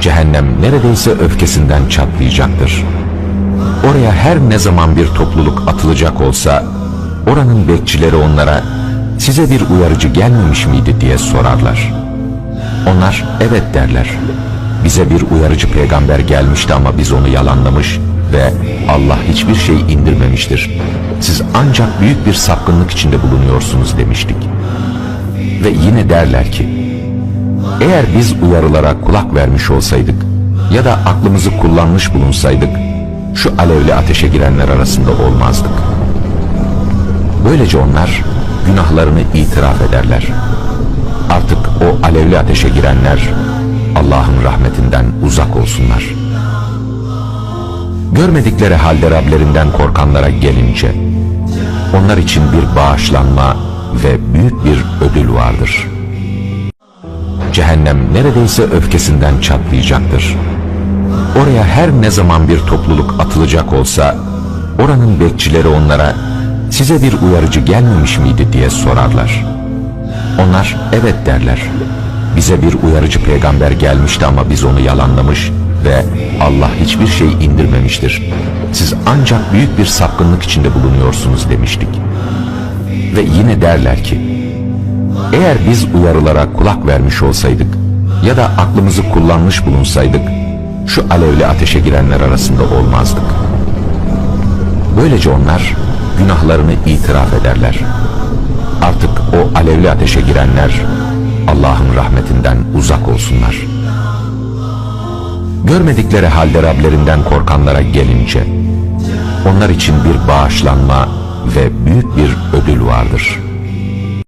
Cehennem neredeyse öfkesinden çatlayacaktır. Oraya her ne zaman bir topluluk atılacak olsa, oranın bekçileri onlara, size bir uyarıcı gelmemiş miydi diye sorarlar. Onlar evet derler. Bize bir uyarıcı peygamber gelmişti ama biz onu yalanlamış ve Allah hiçbir şey indirmemiştir. Siz ancak büyük bir sapkınlık içinde bulunuyorsunuz demiştik. Ve yine derler ki, eğer biz uyarılara kulak vermiş olsaydık ya da aklımızı kullanmış bulunsaydık, şu alevli ateşe girenler arasında olmazdık. Böylece onlar günahlarını itiraf ederler. Artık o alevli ateşe girenler Allah'ın rahmetinden uzak olsunlar. Görmedikleri halde Rablerinden korkanlara gelince onlar için bir bağışlanma ve büyük bir ödül vardır. Cehennem neredeyse öfkesinden çatlayacaktır. Oraya her ne zaman bir topluluk atılacak olsa oranın bekçileri onlara size bir uyarıcı gelmemiş miydi diye sorarlar. Onlar evet derler. Bize bir uyarıcı peygamber gelmişti ama biz onu yalanlamış ve Allah hiçbir şey indirmemiştir. Siz ancak büyük bir sapkınlık içinde bulunuyorsunuz demiştik. Ve yine derler ki, eğer biz uyarılara kulak vermiş olsaydık ya da aklımızı kullanmış bulunsaydık, şu alevli ateşe girenler arasında olmazdık. Böylece onlar günahlarını itiraf ederler. Artık o alevli ateşe girenler Allah'ın rahmetinden uzak olsunlar. Görmedikleri halde Rablerinden korkanlara gelince onlar için bir bağışlanma ve büyük bir ödül vardır.''